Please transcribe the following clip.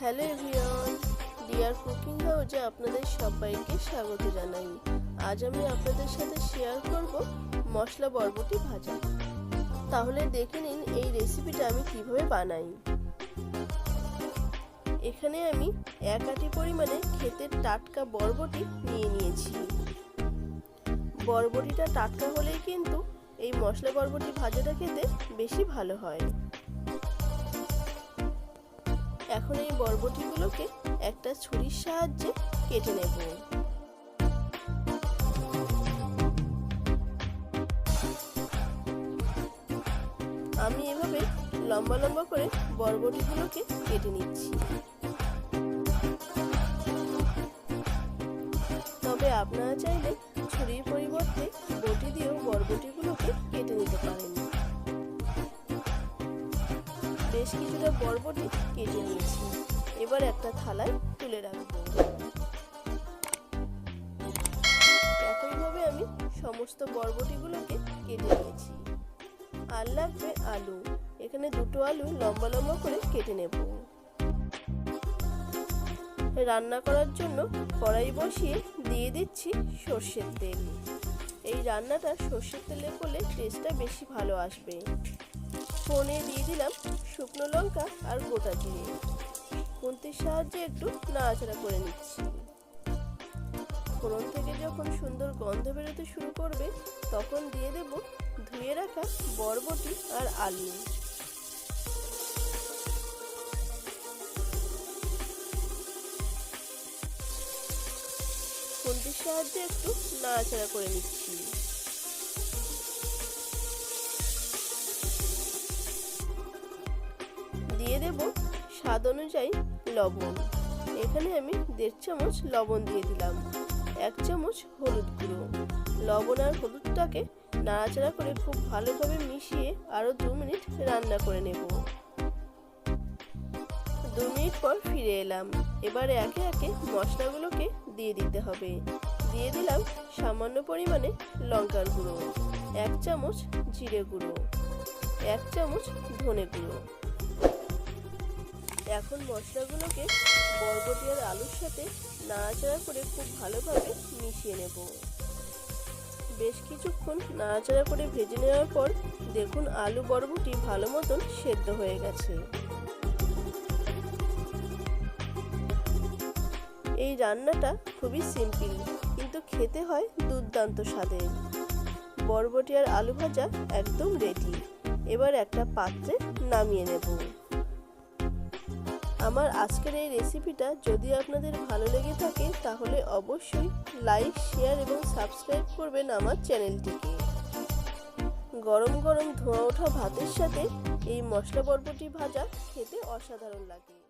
Hello everyone, deer cooking হাউজে আপনাদের সবাইকে স্বাগত জানাই। আজ আমি আপনাদের সাথে শেয়ার করব মশলা বরবটি ভাজা। তাহলে দেখে নিন এই রেসিপিটা আমি কীভাবে বানাই। এখানে আমি এক আটি পরিমাণে খেতে টাটকা বরবটি নিয়ে নিয়েছি। বরবটিটা টাটকা হলেই কিন্তু এই মশলা বরবটি ভাজাটা খেতে বেশি ভালো হয়। এখন এই বরবটিগুলোকে একটা ছুরির সাহায্যে কেটে নেব। আমি এভাবে লম্বা লম্বা করে বরবটিগুলোকে কেটে নিচ্ছি। তবে আপনারা চাইলে ছুরির পরিবর্তে বেশ কিছুটা বরবটি কেটে নিয়েছি। এবার একটা থালায় তুলে রাখব। একইভাবে আমি সমস্ত বরবটিগুলোকে কেটে নিয়েছি। আর লাগবে আলু। এখানে দুটো আলু লম্বা লম্বা করে কেটে নেব। রান্না করার জন্য কড়াই বসিয়ে দিয়ে দিচ্ছি সর্ষের তেল। এই রান্নাটা সর্ষের তেলে করলে টেস্টটা বেশি ভালো আসবে। ফোনে দিয়ে দিলাম শুকনো লঙ্কা আর গোটা জিরে। খুন্তির সাহায্যে একটু নাড়াচাড়া করে নিচ্ছি। ফোড়ন থেকে যখন সুন্দর গন্ধ বেরোতে শুরু করবে, তখন দিয়ে দেব ধুয়ে রাখা বরবটি আর আলু। খুন্তির সাহায্যে একটু নাড়াচাড়া করে নিচ্ছি। দিয়ে দেব স্বাদ অনুযায়ী লবণ। এখানে আমি দেড় চামচ লবণ দিয়ে দিলাম, এক চামচ হলুদ গুঁড়ো। লবণ আর হলুদটাকে নাড়াচাড়া করে খুব ভালোভাবে মিশিয়ে আরও দু মিনিট রান্না করে নেব। দু মিনিট পর ফিরে এলাম। এবারে একে একে মশলাগুলোকে দিয়ে দিতে হবে। দিয়ে দিলাম সামান্য পরিমাণে লঙ্কার গুঁড়ো, এক চামচ জিরে গুঁড়ো, এক চামচ ধনে গুঁড়ো। এখন মশলাগুলোকে বরবটি আর আলুর সাথে নাড়াচাড়া করে খুব ভালোভাবে মিশিয়ে নেব। বেশ কিছুক্ষণ নাড়াচাড়া করে ভেজে নেওয়ার পর দেখুন আলু বরবটি ভালো মতন সেদ্ধ হয়ে গেছে। এই রান্নাটা খুবই সিম্পল, কিন্তু খেতে হয় দুর্দান্ত স্বাদের বরবটি আর আলু ভাজা একদম রেডি এবার একটা পাত্রে নামিয়ে নেব। আমার আজকের এই রেসিপিটা যদি আপনাদের ভালো লেগে থাকে, তাহলে অবশ্যই লাইক শেয়ার এবং সাবস্ক্রাইব করবেন আমার চ্যানেলটিকে গরম গরম ধোঁয়া ওঠা ভাতের সাথে এই মশলা বরবটি ভাজা খেতে অসাধারণ লাগে।